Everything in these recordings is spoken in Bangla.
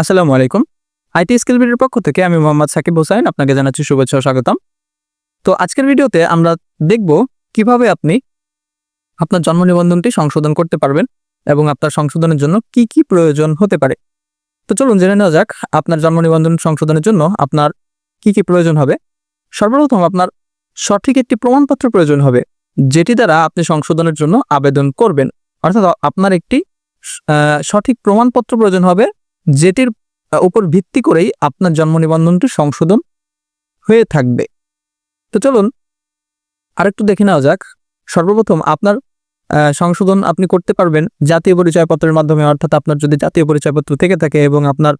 আসসালামু আলাইকুম। আইটি স্কিল ভিডিওর পক্ষ থেকে আমি মোহাম্মদ সাকিব হোসাইন, আপনাকে জানাচ্ছি শুভেচ্ছা ও স্বাগতম। তো আজকের ভিডিওতে আমরা দেখব কীভাবে আপনি আপনার জন্ম নিবন্ধনটি সংশোধন করতে পারবেন এবং আপনার সংশোধনের জন্য কি কি প্রয়োজন হতে পারে। তো চলুন জেনে নেওয়া যাক, আপনার জন্ম নিবন্ধন সংশোধনের জন্য আপনার কি কি প্রয়োজন হবে। সর্বপ্রথম আপনার সঠিক একটি প্রমাণপত্র প্রয়োজন হবে, যেটি দ্বারা আপনি সংশোধনের জন্য আবেদন করবেন। অর্থাৎ আপনার একটি সঠিক প্রমাণপত্র প্রয়োজন হবে যেটির উপর ভিত্তি করেই আপনার জন্ম নিবন্ধনটি সংশোধন হয়ে থাকবে। তো চলুন, আরেকটু দেখে নেওয়া যাক। সর্বপ্রথম আপনার সংশোধন আপনি করতে পারবেন জাতীয় পরিচয়পত্রের মাধ্যমে, অর্থাৎ আপনার যদি জাতীয় পরিচয়পত্র থেকে থাকে এবং আপনার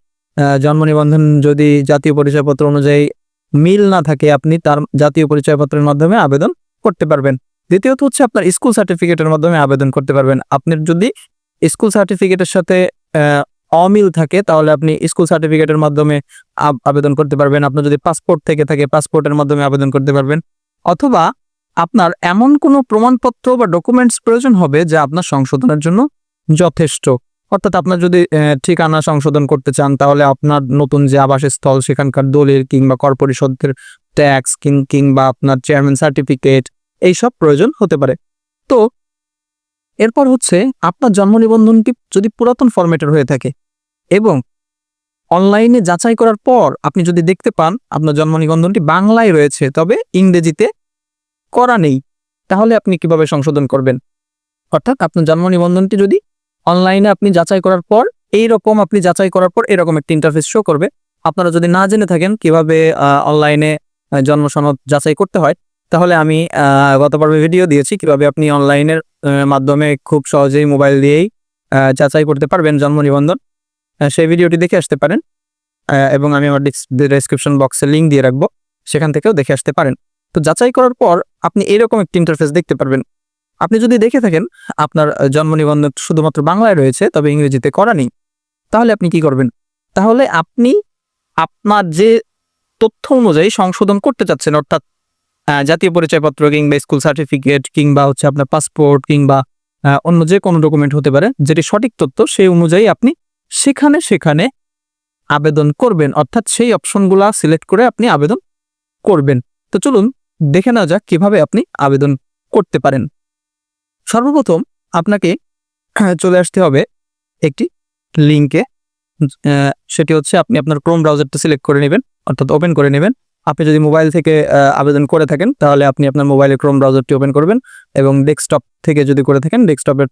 জন্ম নিবন্ধন যদি জাতীয় পরিচয়পত্র অনুযায়ী মিল না থাকে, আপনি তার জাতীয় পরিচয়পত্রের মাধ্যমে আবেদন করতে পারবেন। দ্বিতীয়ত হচ্ছে আপনার স্কুল সার্টিফিকেটের মাধ্যমে আবেদন করতে পারবেন। আপনার যদি স্কুল সার্টিফিকেটের সাথে অমিল থাকে, তাহলে আপনি স্কুল সার্টিফিকেটের মাধ্যমে আবেদন করতে পারবেন। আপনার যদি পাসপোর্ট থেকে থাকে, পাসপোর্টের মাধ্যমে আবেদন করতে পারবেন। অথবা আপনার এমন কোনো প্রমাণপত্র বা ডকুমেন্টস প্রয়োজন হবে যা আপনার সংশোধনের জন্য যথেষ্ট। অর্থাৎ আপনার যদি ঠিকানা সংশোধন করতে চান, তাহলে আপনার নতুন যে আবাসস্থল, সেখানকার দলিল কিংবা কর পরিষদের ট্যাক্স কিংবা আপনার চেয়ারম্যান সার্টিফিকেট এইসব প্রয়োজন হতে পারে। তো, এরপর হচ্ছে, আপনার জন্ম নিবন্ধনটি যদি পুরাতন ফরম্যাটের হয়ে থাকে এবং অনলাইনে যাচাই করার পর আপনি যদি দেখতে পান আপনার জন্ম নিবন্ধনটি বাংলায় রয়েছে, তবে ইংরেজিতে করা নেই, তাহলে আপনি কীভাবে সংশোধন করবেন? অর্থাৎ আপনার জন্ম নিবন্ধনটি যদি অনলাইনে আপনি যাচাই করার পর এই রকম আপনি যাচাই করার পর এরকম একটি ইন্টারফেস শো করবে। আপনারা যদি না জেনে থাকেন কীভাবে অনলাইনে জন্ম সনদ যাচাই করতে হয়, তাহলে আমি গত পর্বে ভিডিও দিয়েছি কীভাবে আপনি অনলাইনের মাধ্যমে খুব সহজেই মোবাইল দিয়েই যাচাই করতে পারবেন জন্ম নিবন্ধন। সেই ভিডিওটি দেখে আসতে পারেন। এবং আমি আমার ডেসক্রিপশন বক্সে লিঙ্ক দিয়ে রাখব। সেখান থেকেও দেখে আসতে পারেন। তো যাচাই করার পর আপনি এরকম একটি ইন্টারফেস দেখতে পারবেন। আপনি যদি দেখে থাকেন, আপনার জন্ম নিবন্ধন শুধুমাত্র বাংলায় রয়েছে, তবে ইংরেজিতে করা নেই, তাহলে আপনি কি করবেন? তাহলে আপনি আপনার যে তথ্য অনুযায়ী সংশোধন করতে চাচ্ছেন, অর্থাৎ জাতীয় পরিচয়পত্র কিংবা স্কুল সার্টিফিকেট কিংবা হচ্ছে আপনার পাসপোর্ট কিংবা অন্য যে কোনো ডকুমেন্ট হতে পারে, যেটি সঠিক তথ্য সেই অনুযায়ী আপনি সেখানে সেখানে আবেদন করবেন। অর্থাৎ সেই অপশনগুলা সিলেক্ট করে আপনি আবেদন করবেন। তো চলুন দেখে নেওয়া যাক কীভাবে আপনি আবেদন করতে পারেন। সর্বপ্রথম আপনাকে চলে আসতে হবে একটি লিঙ্কে সেটি হচ্ছে আপনি আপনার ক্রোম ব্রাউজারটা সিলেক্ট করে নেবেন, অর্থাৎ ওপেন করে নেবেন। আপনি যদি মোবাইল থেকে আবেদন করে থাকেন, তাহলে আপনি আপনার মোবাইলে ক্রোম ব্রাউজারটি ওপেন করবেন এবং ডেস্কটপ থেকে যদি করে থাকেন, ডেস্কটপের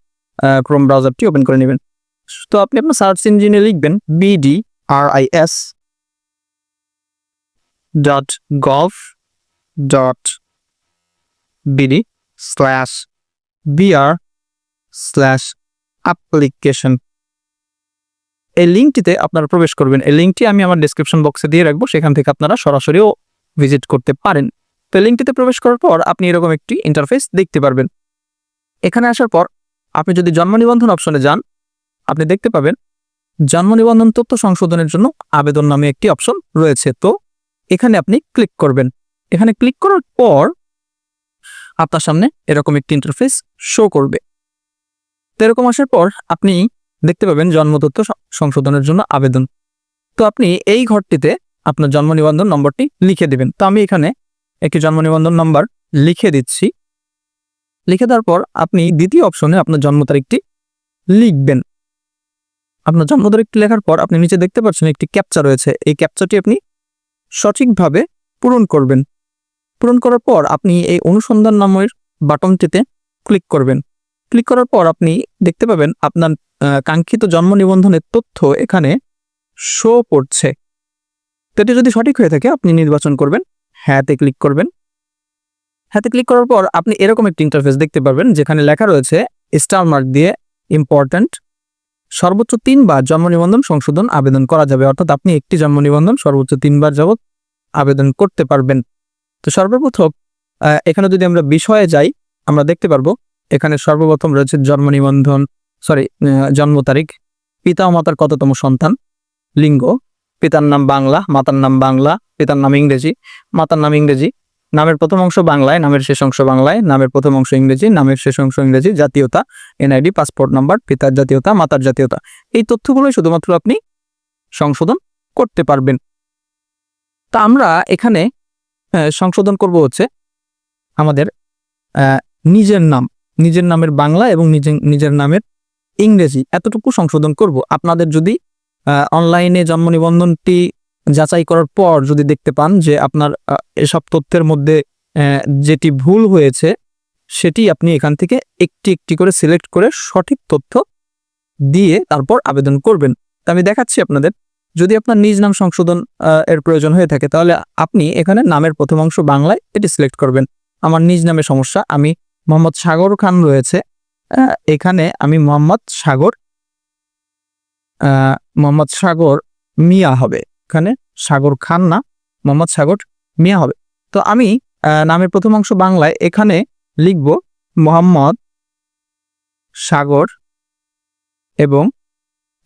ক্রোম ব্রাউজারটি ওপেন করে নেবেন। তো আপনি আপনার সার্চ ইঞ্জিনে লিখবেন BD R I S dot gov dot BD slash BR slash application এই লিঙ্কটিতে আপনারা প্রবেশ করবেন। এই লিঙ্কটি আমি আমার ডেসক্রিপশন বক্সে দিয়ে রাখব। সেখান থেকে আপনারা সরাসরিও ভিজিট করতে পারেন। তো লিঙ্কটিতে প্রবেশ করার পর আপনি এরকম একটি ইন্টারফেস দেখতে পারবেন। এখানে আসার পর আপনি যদি জন্ম নিবন্ধন অপশনে যান আপনি দেখতে পাবেন জন্ম নিবন্ধন তথ্য সংশোধনের জন্য আবেদন নামে একটি অপশন রয়েছে। তো এখানে আপনি ক্লিক করবেন। এখানে ক্লিক করার পর আপনার সামনে এরকম একটি ইন্টারফেস শো করবে। তো এরকম আসার পর আপনি দেখতে পাবেন জন্ম তথ্য সংশোধনের জন্য আবেদন। তো আপনি এই ঘরটিতে আপনার জন্ম নিবন্ধন নম্বরটি লিখে দিবেন। তো আমি এখানে একটি জন্ম নিবন্ধন নম্বর লিখে দিচ্ছি। লিখে দেওয়ার পর আপনি দ্বিতীয় অপশনে আপনার জন্ম তারিখটি লিখবেন। আপনার জন্ম তারিখটি লেখার পর আপনি নিচে দেখতে পাচ্ছেন একটি ক্যাপচা রয়েছে। এই ক্যাপচাটি আপনি সঠিকভাবে পূরণ করবেন। পূরণ করার পর আপনি এই অনুসন্ধান নামের বাটনটিতে ক্লিক করবেন। ক্লিক করার পর আপনি দেখতে পাবেন আপনার কাঙ্ক্ষিত জন্ম নিবন্ধনের তথ্য এখানে শো তো এটি যদি সঠিক হয়ে থাকে, আপনি নির্বাচন করবেন, হ্যাঁতে ক্লিক করবেন। হ্যাঁতে ক্লিক করার পর আপনি এরকম একটি ইন্টারফেস দেখতে পারবেন, যেখানে লেখা রয়েছে স্টার মার্ক দিয়ে ইম্পর্ট্যান্ট সর্বোচ্চ তিনবার জন্ম নিবন্ধন সংশোধন আবেদন করা যাবে। অর্থাৎ আপনি একটি জন্ম নিবন্ধন সর্বোচ্চ তিনবার যাবৎ আবেদন করতে পারবেন। তো সর্বপ্রথম এখানে যদি আমরা বিষয়ে যাই, আমরা দেখতে পারব, এখানে সর্বপ্রথম রয়েছে জন্ম নিবন্ধন সরি জন্ম তারিখ, পিতা ও মাতার কততম সন্তান, লিঙ্গ, পিতার নাম বাংলা, মাতার নাম বাংলা, পিতার নাম ইংরেজি, মাতার নাম ইংরেজি নামের প্রথম অংশ বাংলায়, নামের শেষ অংশ বাংলায়, নামের প্রথম অংশ ইংরেজি, নামের শেষ অংশ ইংরেজি, জাতীয়তা এনআইডি পাসপোর্ট নাম্বার পিতার জাতীয়তা, মাতার জাতীয়তা। এই তথ্যগুলোই শুধুমাত্র আপনি সংশোধন করতে পারবেন। তা আমরা এখানে সংশোধন করব হচ্ছে আমাদের নিজের নাম, নিজের নামের বাংলা এবং নিজের নিজের নামের ইংরেজি। এতটুকু সংশোধন করব। আপনাদের যদি অনলাইনে জন্ম নিবন্ধনটি যাচাই করার পর যদি দেখতে পান যে আপনার এসব তথ্যের মধ্যে যেটি ভুল হয়েছে, সেটি আপনি এখান থেকে একটি একটি করে সিলেক্ট করে সঠিক তথ্য দিয়ে তারপর আবেদন করবেন। তা আমি দেখাচ্ছি আপনাদের। যদি আপনার নিজ নাম সংশোধন এর প্রয়োজন হয়ে থাকে, তাহলে আপনি এখানে নামের প্রথম অংশ বাংলায় এটি সিলেক্ট করবেন। আমার নিজ নামে সমস্যা, আমি মোহাম্মদ সাগর খান রয়েছে। এখানে আমি মোহাম্মদ সাগর মোহাম্মদ সাগর মিয়া হবে। এখানে সাগর খান না, মোহাম্মদ সাগর মিয়া হবে। তো আমি নামের প্রথম অংশ বাংলায় এখানে লিখব মোহাম্মদ সাগর এবং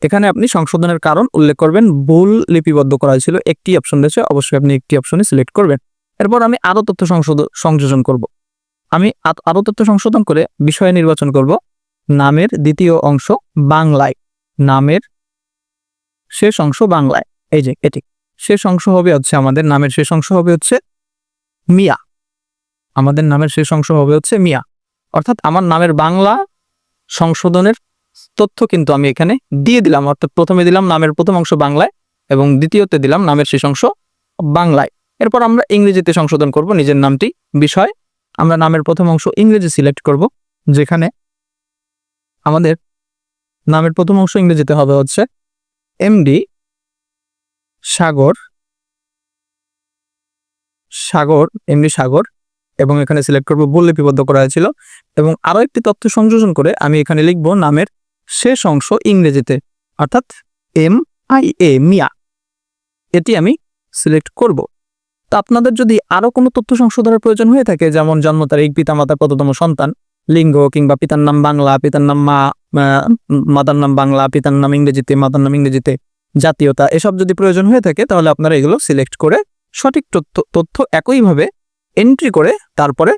এখানে আপনি সংশোধনের কারণ উল্লেখ করবেন, ভুল লিপিবদ্ধ করা হয়েছিল, একটি অপশন রয়েছে, অবশ্যই আপনি একটি অপশনে সিলেক্ট করবেন। এরপর আমি আরও তথ্য সংশোধন সংযোজন করব। আমি আরও তথ্য সংশোধন করে বিষয় নির্বাচন করব। নামের দ্বিতীয় অংশ বাংলায়, নামের শেষ অংশ বাংলায়। এই যে, এটি। শেষ অংশ হবে হচ্ছে আমাদের নামের শেষ অংশ হবে হচ্ছে মিয়া। আমাদের নামের শেষ অংশ হবে হচ্ছে মিয়া। অর্থাৎ আমার নামের বাংলা সংশোধনের তথ্য কিন্তু আমি এখানে দিয়ে দিলাম। অর্থাৎ প্রথমে দিলাম নামের প্রথম অংশ বাংলায় এবং দ্বিতীয়তে দিলাম নামের শেষ অংশ বাংলায়। এরপর আমরা ইংরেজিতে সংশোধন করব নিজের নামটি, বিষয়। আমরা নামের প্রথম অংশ ইংরেজি সিলেক্ট করব, যেখানে আমাদের নামের প্রথম অংশ ইংরেজিতে হবে হচ্ছে এমডি সাগর সাগর, এমনি সাগর, এবং এখানে সিলেক্ট করব ভুল লিপিবদ্ধ করা হয়েছিল, এবং আরও একটি তথ্য সংযোজন করে আমি এখানে লিখব নামের শেষ অংশ ইংরেজিতে, অর্থাৎ এম আই এ মিয়া। এটি আমি সিলেক্ট করব। তা আপনাদের যদি আরও কোনো তথ্য সংশোধনের প্রয়োজন হয়ে থাকে, যেমন জন্ম তারিখ পিতামাতার কততম সন্তান, লিঙ্গ কিংবা পিতার নাম বাংলা, পিতার নাম মা, মাতার নাম বাংলা, পিতার নাম ইংরেজিতে, মাতার নাম ইংরেজিতে জাতীয়তা, এসব যদি প্রয়োজন হয়ে থাকে, তাহলে আপনারা এগুলো সিলেক্ট করে সঠিক তথ্য তথ্য একইভাবে এন্ট্রি করে তারপরে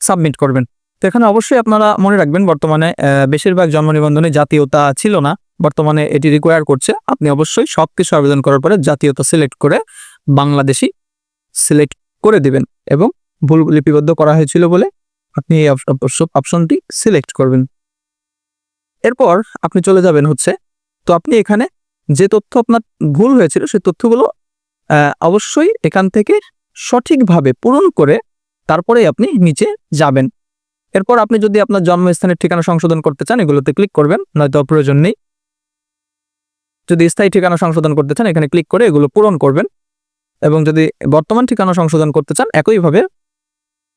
সাবমিট করবেন। তো এখানে অবশ্যই আপনারা মনে রাখবেন, বর্তমানে বেশিরভাগ জন্ম নিবন্ধনে জাতীয়তা ছিল না। বর্তমানে এটি রিকোয়ার করছে। আপনি অবশ্যই সব কিছু আবেদন করার পরে জাতীয়তা সিলেক্ট করে বাংলাদেশি সিলেক্ট করে দিবেন এবং ভুল লিপিবদ্ধ করা হয়েছিল বলে আপনি এই অপশনটি সিলেক্ট করবেন। এরপর আপনি চলে যাবেন হচ্ছে, তো আপনি এখানে যে তথ্য আপনার ভুল হয়েছিল সেই তথ্যগুলো অবশ্যই এখান থেকে সঠিকভাবে পূরণ করে তারপরেই আপনি নিচে যাবেন। এরপর আপনি যদি আপনার জন্মস্থানের ঠিকানা সংশোধন করতে চান, এগুলোতে ক্লিক করবেন, নয়তো প্রয়োজন নেই। যদি স্থায়ী ঠিকানা সংশোধন করতে চান, এখানে ক্লিক করে এগুলো পূরণ করবেন। এবং যদি বর্তমান ঠিকানা সংশোধন করতে চান, একইভাবে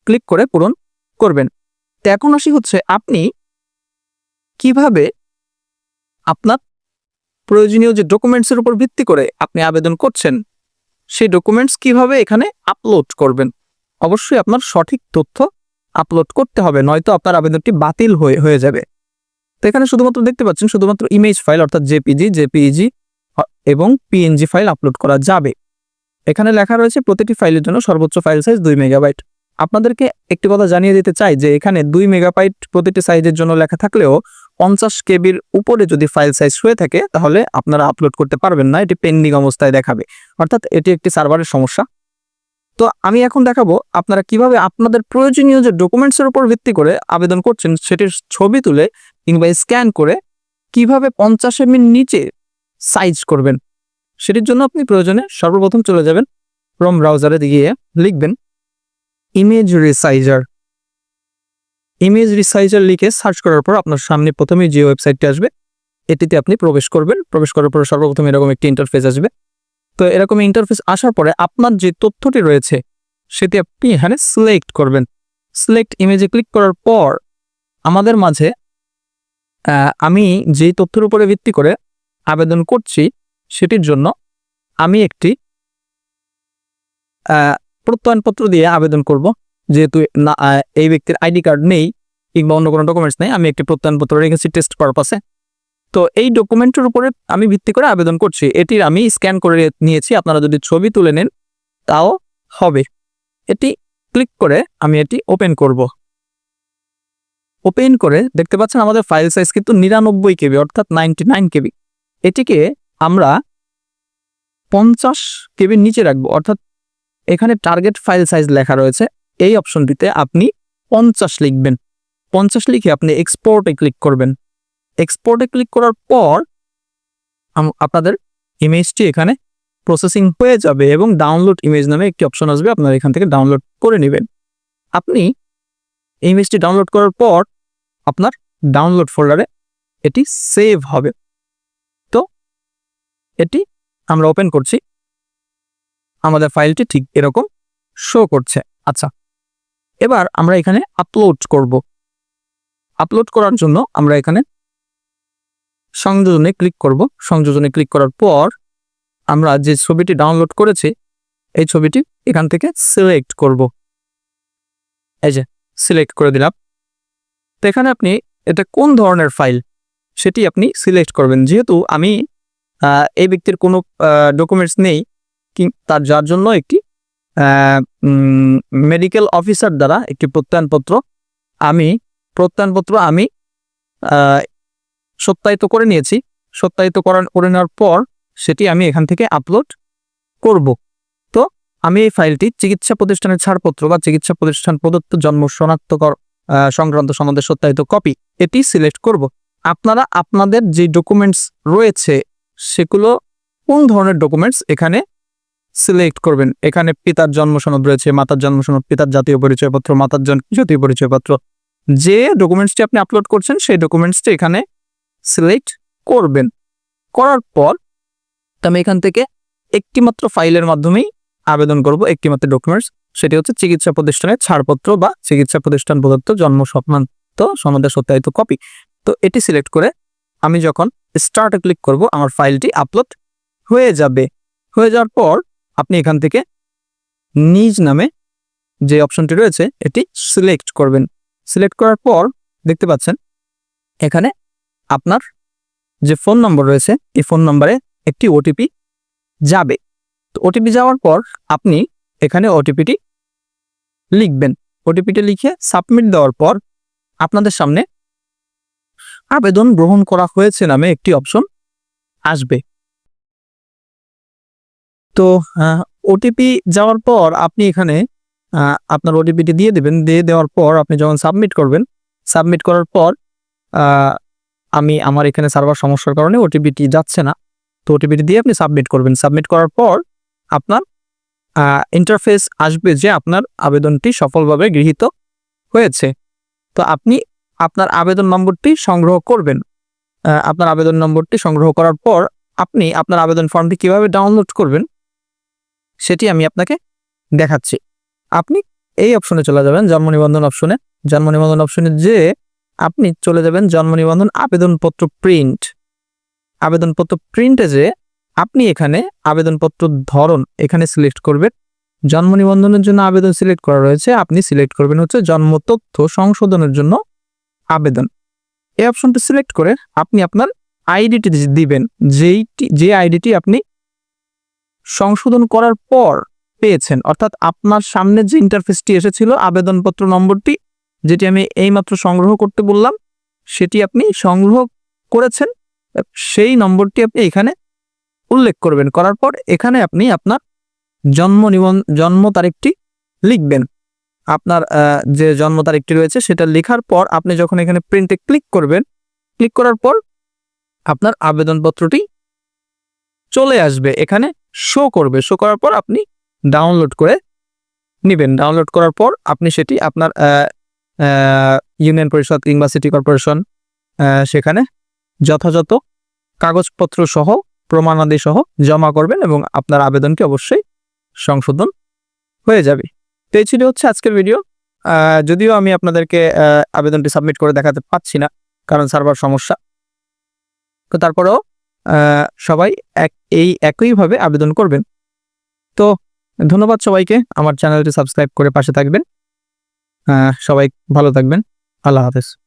ক্লিক করে পূরণ করবেন। তো এখন আসি হচ্ছে আপনি কীভাবে আপনার প্রয়োজনীয় যে ডকুমেন্টসের উপর ভিত্তি করে আপনি আবেদন করছেন, সেই ডকুমেন্টস কীভাবে এখানে আপলোড করবেন? অবশ্যই আপনার সঠিক তথ্য আপলোড করতে হবে, নয়তো আপনার আবেদনটি বাতিল হয়ে হয়ে যাবে। তো এখানে শুধুমাত্র দেখতে পাচ্ছেন, শুধুমাত্র ইমেজ ফাইল অর্থাৎ জেপিজি জেপিইজি এবং পিএনজি ফাইল আপলোড করা যাবে। এখানে লেখা রয়েছে, প্রতিটি ফাইলের জন্য সর্বোচ্চ ফাইল সাইজ দুই মেগাবাইট আপনাদেরকে একটি কথা জানিয়ে দিতে চাই যে, এখানে দুই মেগাবাইট প্রতিটি সাইজের জন্য লেখা থাকলেও পঞ্চাশ কেবির উপরে যদি ফাইল সাইজ হয়ে থাকে, তাহলে আপনারা আপলোড করতে পারবেন না, এটি পেন্ডিং অবস্থায় দেখাবে। অর্থাৎ এটি একটি সার্ভারের সমস্যা। তো আমি এখন দেখাবো আপনারা কীভাবে আপনাদের প্রয়োজনীয় যে ডকুমেন্টসের উপর ভিত্তি করে আবেদন করছেন, সেটির ছবি তুলে কিংবা স্ক্যান করে কীভাবে পঞ্চাশ এমএর নিচে সাইজ করবেন, সেটির জন্য আপনি প্রয়োজনে সর্বপ্রথম চলে যাবেন ক্রোম ব্রাউজারে গিয়ে লিখবেন ইমেজ রিসাইজার ইমেজ রিসাইজার লিখে সার্চ করার পর আপনার সামনে প্রথমে যে ওয়েবসাইটটি আসবে, এটিতে আপনি প্রবেশ করবেন। প্রবেশ করার পর সর্বপ্রথম এরকম একটি ইন্টারফেস আসবে। তো এরকম ইন্টারফেস আসার পরে আপনার যে তথ্যটি রয়েছে, সেটি আপনি এখানে সিলেক্ট করবেন। সিলেক্ট ইমেজে ক্লিক করার পর আমাদের মাঝে আমি যেই তথ্যের উপরে ভিত্তি করে আবেদন করছি, সেটির জন্য আমি একটি প্রত্যয়নপত্র দিয়ে আবেদন করব। যেহেতু না এই ব্যক্তির আইডি কার্ড নেই কিংবা অন্য কোনো ডকুমেন্টস নেই, আমি একটি প্রত্যয়নপত্র রেখেছি টেস্ট পারপাসে তো এই ডকুমেন্টের উপরে আমি ভিত্তি করে আবেদন করছি। এটির আমি স্ক্যান করে নিয়েছি। আপনারা যদি ছবি তুলে নেন, তাও হবে। এটি ক্লিক করে আমি এটি ওপেন করব। ওপেন করে দেখতে পাচ্ছেন আমাদের ফাইল সাইজ কিন্তু নিরানব্বই কেবি, অর্থাৎ নাইনটি নাইন কেবি। এটিকে আমরা পঞ্চাশ কেবির নিচে রাখব, অর্থাৎ এখানে টার্গেট ফাইল সাইজ লেখা রয়েছে। এই অপশনটিতে আপনি পঞ্চাশ লিখবেন। পঞ্চাশ লিখে আপনি এক্সপোর্টে ক্লিক করবেন। এক্সপোর্টে ক্লিক করার পর আপনাদের ইমেজটি এখানে প্রসেসিং হয়ে যাবে এবং ডাউনলোড ইমেজ নামে একটি অপশন আসবে, আপনারা এখান থেকে ডাউনলোড করে নেবেন। আপনি ইমেজটি ডাউনলোড করার পর আপনার ডাউনলোড ফোল্ডারে এটি সেভ হবে। তো এটি আমরা ওপেন করছি। আমাদের ফাইলটি ঠিক এরকম শো করছে। আচ্ছা এবার আমরা এখানে আপলোড করব। আপলোড করার জন্য আমরা এখানে সংযোজনে ক্লিক করব। সংযোজনে ক্লিক করার পর আমরা যে ছবিটি ডাউনলোড করেছি, এই ছবিটি এখান থেকে সিলেক্ট করব। এই যে সিলেক্ট করে দিলাম। তো এখানে আপনি এটা কোন ধরনের ফাইল সেটি আপনি সিলেক্ট করবেন। যেহেতু আমি এই ব্যক্তির কোনো ডকুমেন্টস নেই তার যার জন্য একটি মেডিকেল অফিসার দ্বারা একটি প্রত্যয়নপত্র আমি প্রত্যয়নপত্র আমি সত্যায়িত করে নিয়েছি। সত্যায়িত করার করে নেওয়ার পর সেটি আমি এখান থেকে আপলোড করব। তো আমি এই ফাইলটি চিকিৎসা প্রতিষ্ঠানের ছাড়পত্র বা চিকিৎসা প্রতিষ্ঠান প্রদত্ত জন্ম শনাক্তকর সংক্রান্ত সনদের সত্যায়িত কপি এটি সিলেক্ট করব। আপনারা, আপনাদের যে ডকুমেন্টস রয়েছে, সেগুলো কোন ধরনের ডকুমেন্টস এখানে সিলেক্ট করবেন। এখানে পিতার জন্ম সনদ রয়েছে, মাতার জন্ম সনদ পিতার জাতীয় পরিচয়পত্র, মাতার জন, জাতীয় পরিচয়পত্র। যে ডকুমেন্টসটি আপনি আপলোড করছেন, সেই ডকুমেন্টসটি এখানে সিলেক্ট করবেন। করার পর আমি এখান থেকে একটিমাত্র ফাইলের মাধ্যমেই আবেদন করব, একটিমাত্র ডকুমেন্টস সেটি হচ্ছে চিকিৎসা প্রতিষ্ঠানের ছাড়পত্র বা চিকিৎসা প্রতিষ্ঠান প্রদত্ত জন্ম সম্মান্ত সনদের সত্যায়িত কপি তো এটি সিলেক্ট করে আমি যখন স্টার্টে ক্লিক করব, আমার ফাইলটি আপলোড হয়ে যাবে। হয়ে যাওয়ার পর আপনি এখান থেকে নিজ নামে যে অপশনটি রয়েছে, এটি সিলেক্ট করবেন। সিলেক্ট করার পর দেখতে পাচ্ছেন, এখানে আপনার যে ফোন নম্বর রয়েছে, এই ফোন নম্বরে একটি ওটিপি যাবে। তো ওটিপি যাওয়ার পর আপনি এখানে ওটিপিটি লিখবেন। ওটিপিটি লিখে সাবমিট দেওয়ার পর আপনাদের সামনে আবেদন গ্রহণ করা হয়েছে নামে একটি অপশন আসবে। তো ওটিপি যাওয়ার পর আপনি এখানে আপনার ওটিপিটি দিয়ে দেবেন। দিয়ে দেওয়ার পর আপনি যখন সাবমিট করবেন সাবমিট করার পর আমি আমার এখানে সার্ভার সমস্যার কারণে ওটিপিটি যাচ্ছে না। তো ওটিপিটি দিয়ে আপনি সাবমিট করবেন। সাবমিট করার পর আপনার ইন্টারফেস আসবে যে আপনার আবেদনটি সফলভাবে গৃহীত হয়েছে। তো আপনি আপনার আবেদন নম্বরটি সংগ্রহ করবেন। আপনার আবেদন নম্বরটি সংগ্রহ করার পর আপনি আপনার আবেদন ফর্মটি কীভাবে ডাউনলোড করবেন সেটি আমি আপনাকে দেখাচ্ছি। আপনি এই অপশনে চলে যাবেন জন্ম নিবন্ধন অপশনে জন্ম নিবন্ধন অপশনে যে আপনি চলে যাবেন জন্ম নিবন্ধন আবেদনপত্র প্রিন্ট আবেদনপত্র প্রিন্টে যে আপনি এখানে আবেদনপত্র ধরন এখানে সিলেক্ট করবেন। জন্ম নিবন্ধনের জন্য আবেদন সিলেক্ট করা রয়েছে, আপনি সিলেক্ট করবেন হচ্ছে জন্ম তথ্য সংশোধনের জন্য আবেদন। এই অপশনটি সিলেক্ট করে আপনি আপনার আইডিটি দিবেন, যেইটি, যে আইডিটি আপনি সংশোধন করার পর পেয়েছেন। অর্থাৎ আপনার সামনে যে ইন্টারফেসটি এসেছিল, আবেদনপত্র নম্বরটি, যেটি আমি এইমাত্র সংগ্রহ করতে বললাম, সেটি আপনি সংগ্রহ করেছেন, সেই নম্বরটি আপনি এখানে উল্লেখ করবেন। করার পর এখানে আপনি আপনার জন্ম নিবন জন্ম তারিখটি লিখবেন। আপনার যে জন্ম তারিখটি রয়েছে সেটা লেখার পর আপনি যখন এখানে প্রিন্টে ক্লিক করবেন ক্লিক করার পর আপনার আবেদনপত্রটি চলে আসবে। এখানে শো করবে। শো করার পর আপনি ডাউনলোড করে নেবেন। ডাউনলোড করার পর আপনি সেটি আপনার ইউনিয়ন পরিষদ কিংবা সিটি কর্পোরেশন সেখানে যথাযথ কাগজপত্র সহ, প্রমাণাদি সহ জমা করবেন এবং আপনার আবেদনটি অবশ্যই সংশোধন হয়ে যাবে। তো এই ছিল হচ্ছে আজকের ভিডিও যদিও আমি আপনাদেরকে আবেদনটি সাবমিট করে দেখাতে পাচ্ছি না, কারণ সার্ভার সমস্যা। তো তারপরেও সবাই এক, এই একইভাবে আবেদন করবেন। তো ধন্যবাদ সবাইকে। আমার চ্যানেলটি সাবস্ক্রাইব করে পাশে থাকবেন। সবাই ভালো থাকবেন। আল্লাহ হাফেজ।